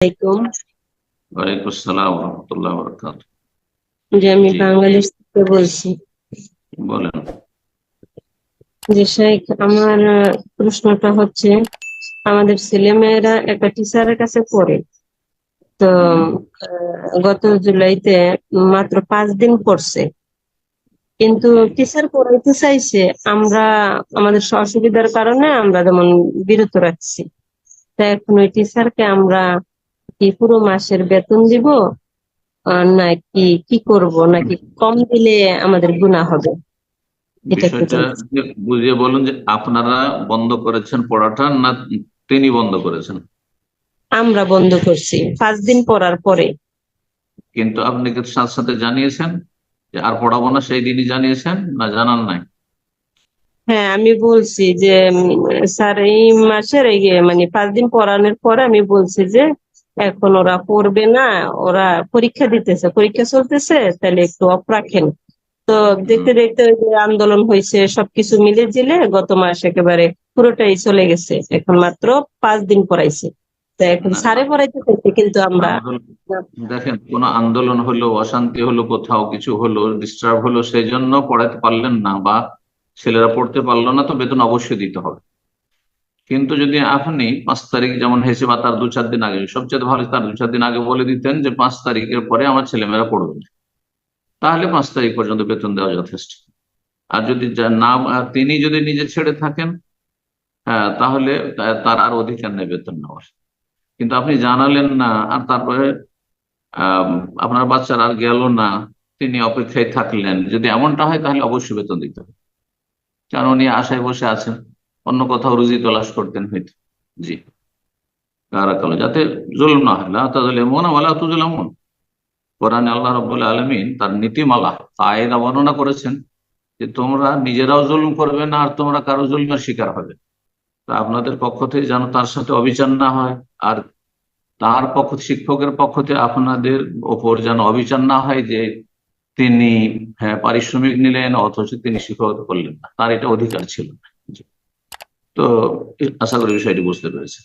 আলাইকুম। ওয়ালাইকুম আসসালাম রহমতুল্লাহ বরকাত যে আমি জি। বাংলাদেশ থেকে বলছি। বলেন। যে শেখ আমার প্রশ্নটা হচ্ছে আমাদের ছেলেমেয়েরা একটা টিচারের কাছে পড়ে। তো গত জুলাইতে মাত্র পাঁচ দিন পড়ছে। কিন্তু টিচার পড়াইতে চাইছে আমরা আমাদের অসুবিধার কারণে আমরা যেমন বিরত রাখছি। তা এখন ওই টিচারকে আমরা কি পুরো মাসের বেতন দিব? নাকি কি করব? নাকি কম দিলে আমাদের গুণা হবে? বুঝিয়ে বলুন যে আপনারা বন্ধ করেছেন পড়াটা না তিনি বন্ধ করেছেন? আমরা বন্ধ করছি পাঁচ দিন পড়ার পরে। কিন্তু আপনি কি সাথে সাথে জানিয়েছেন যে আর পড়াবো না সেই দিনই জানিয়েছেন না জানান নাই? হ্যাঁ আমি বলছি যে স্যার এই মাসের মানে পাঁচ দিন পড়ানোর পরে আমি বলছি যে এখন ওরা পড়বে না ওরা পরীক্ষা দিতেছে পরীক্ষা চলতেছে তাহলে একটু অফ রাখেন। তো দেখতে দেখতে ওই যে আন্দোলন হয়েছে সবকিছু মিলে জিলে গত মাস একেবারে পুরোটাই চলে গেছে। এখন মাত্র পাঁচ দিন পড়াইছে। তো এখন পড়াইতে চাইছে কিন্তু আমরা আন্দোলন- দেখেন কোন আন্দোলন হলো অশান্তি হলো কোথাও কিছু হলো ডিস্টার্ব হলো সেই জন্য পড়াতে পারলেন না বা ছেলেরা পড়তে পারল না তো বেতন অবশ্যই দিতে হবে। কিন্তু যদি আপনি পাঁচ তারিখ যেমন হয়েছে বা তার দু চার দিন আগে, সবচেয়ে ভালো তার দু চার দিন আগে বলে দিতেন যে পাঁচ তারিখের পরে আমার ছেলেমেয়েরা পড়বে। তাহলে পাঁচ তারিখ পর্যন্ত বেতন দেওয়া যথেষ্ট। আর যদি না তিনি যদি নিজে ছেড়ে থাকেন হ্যাঁ তাহলে তার আর অধিকার নেই বেতন নেওয়ার। কিন্তু আপনি জানালেন না, আর তারপরে আপনার বাচ্চার আর গেল না, তিনি অপেক্ষায় থাকলেন, যদি এমনটা হয় তাহলে অবশ্যই বেতন দিতে হবে। কারণ উনি আশায় বসে আছেন। অন্য কোথাও রুজি তলাশ করতেন হয়তো। জি। কারাকাল যাতে জুলুম না হয়। ওয়ালা তুজলামুন কোরআনে আল্লাহ রাব্বুল আলামিন তার নীতিমালা কায়দা বর্ণনা করেছেন যে তোমরা নিজেরাও জুলুম করবে না আর তোমরা কারও জুলুমের শিকার হবে। তা আপনাদের পক্ষ থেকে যেন তার সাথে অবিচার না হয় আর তার পক্ষ শিক্ষকের পক্ষ থেকে আপনাদের ওপর যেন অবিচার না হয় যে তিনি হ্যাঁ পারিশ্রমিক নিলেন অথচ তিনি শিক্ষকতা করলেন না। তার এটা অধিকার ছিল না। তো আশা করি বিষয়টি বুঝতে পেরেছে